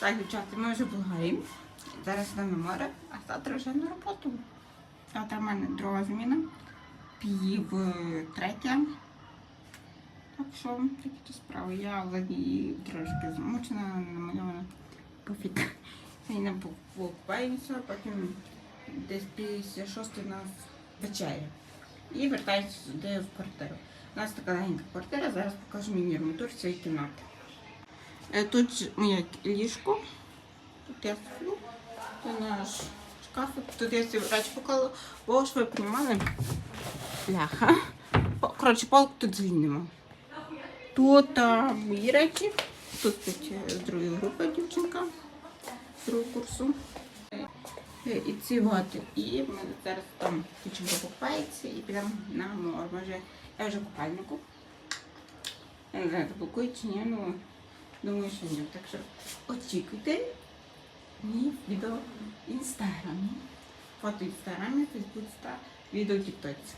Так, дівчата, ми вже в Болгарії. Зараз на море, а завтра вже на роботу. Завтра в мене друга зміна. Пів е, третя. Так що такі то справи. Я владі трошки змучена, намальована пофіг. Я не покупаємося, потім десь після шостої нас вечеря. І вертаюся сюди в квартиру. У нас така легенька квартира, зараз покажу міні-ремонтур цієї кімнати. Е, Тут моє ліжко. Тут я сплю. Тут наш шкафик. Тут я ці речі поклала. Бо ж ви приймали. Ляха. Коротше, полк тут звільнимо. Тут а, мої речі. Тут тут е, з другої групи дівчинка з другого курсу. Е, І ці от. І ми зараз там дівчинка купається і підемо на. Може, я вже купальнику. Я не знаю, блокують чи ні, ну думаю, що ні. Так що очікуйте мій відео в інстаграмі. Фото в інстаграмі, фейсбуці відео в тіктоці.